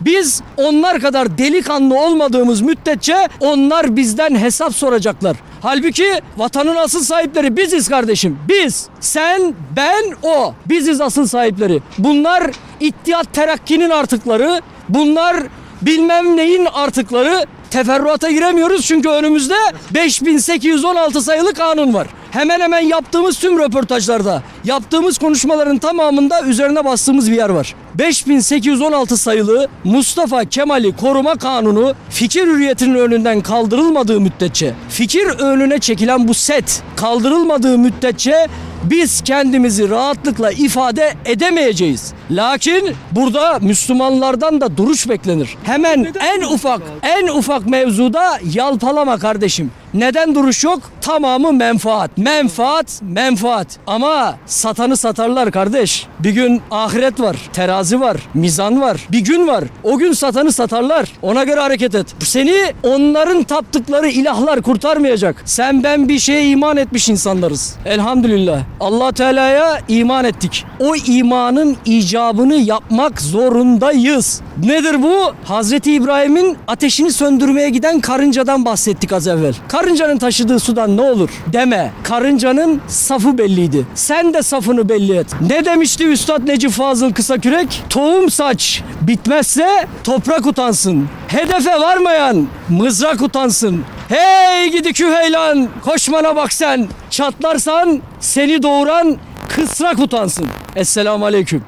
Biz onlar kadar delikanlı olmadığımız müddetçe onlar bizden hesap soracaklar. Halbuki vatanın asıl sahipleri biziz kardeşim. Biz, sen, ben, o. Biziz asıl sahipleri. Bunlar İttihat Terakki'nin artıkları. Bunlar bilmem neyin artıkları. Teferruata giremiyoruz çünkü önümüzde 5816 sayılı kanun var. Hemen hemen yaptığımız tüm röportajlarda, yaptığımız konuşmaların tamamında üzerine bastığımız bir yer var. 5816 sayılı Mustafa Kemal'i koruma kanunu fikir hürriyetinin önünden kaldırılmadığı müddetçe, fikir önüne çekilen bu set kaldırılmadığı müddetçe biz kendimizi rahatlıkla ifade edemeyeceğiz. Lakin burada Müslümanlardan da duruş beklenir. Hemen en ufak en ufak mevzuda yalpalama kardeşim. Neden duruş yok? Tamamı menfaat. Menfaat, menfaat. Ama satanı satarlar kardeş. Bir gün ahiret var, terazi var, mizan var. Bir gün var. O gün satanı satarlar. Ona göre hareket et. Seni onların taptıkları ilahlar kurtarmayacak. Sen ben bir şeye iman etmiş insanlarız. Elhamdülillah. Allah Teala'ya iman ettik. O imanın icabını yapmak zorundayız. Nedir bu? Hazreti İbrahim'in ateşini söndürmeye giden karıncadan bahsettik az evvel. Karıncanın taşıdığı sudan ne olur deme. Karıncanın safı belliydi. Sen de safını belli et. Ne demişti Üstad Necip Fazıl Kısakürek? Tohum saç bitmezse toprak utansın. Hedefe varmayan mızrak utansın. Hey gidi küheylan koşmana bak sen. Çatlarsan seni doğuran kısrak utansın. Esselamu Aleyküm.